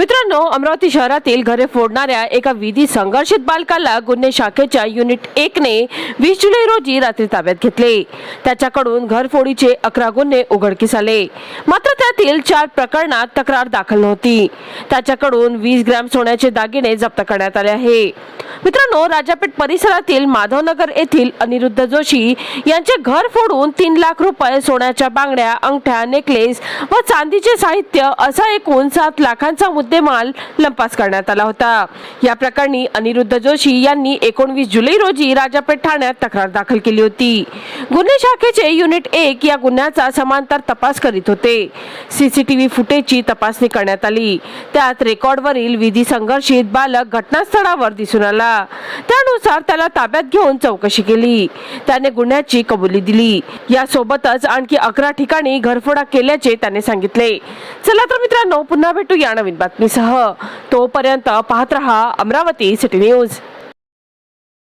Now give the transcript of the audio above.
मित्रांनो अमरावती शहरातील घरे फोडणाऱ्या एका विधी संघर्षित बालकाला गुन्हे शाखेच्या युनिट एक ने वीस जुलै रोजी रात्री ताब्यात घेतले. त्याच्याकडून घरफोडीचे अकरा गुन्हे उघडकीस आले. मात्र त्यातील चार प्रकरणात तक्रार दाखल नव्हती. त्याच्याकडून वीस ग्रॅम सोन्याचे दागिने जप्त करण्यात आले आहे. मित्रांनो राजापेठ परिसरातील माधवनगर येथील अनिरुद्ध जोशी यांचे घर फोडून तीन लाख रुपये सोन्याच्या बांगड्या अंगठ्या नेकलेस व चांदीचे साहित्य असा एकूण सात लाखांचा मुद्देमाल लंपास करण्यात आला होता. या प्रकरणी अनिरुद्ध जोशी यांनी एकोणवीस जुलै रोजी राजापेठ ठाण्यात तक्रार दाखल केली होती. गुन्हे शाखेचे युनिट एक या गुन्ह्याचा समांतर तपास करीत होते. सीसीटीव्ही फुटेजची तपासणी करण्यात आली. त्यात रेकॉर्डवरील विधी संघर्षित बालक घटनास्थळावर दिसून आला. त्यानुसार त्याला ताब्यात घेऊन चौकशी केली. त्याने गुन्ह्याची कबुली दिली. यासोबतच आणखी अकरा ठिकाणी घरफोडा केल्याचे त्याने सांगितले. चला तर मित्रांनो पुन्हा भेटू या नवीन बातमीसह. तोपर्यंत पाहत रहा अमरावती सिटी न्यूज.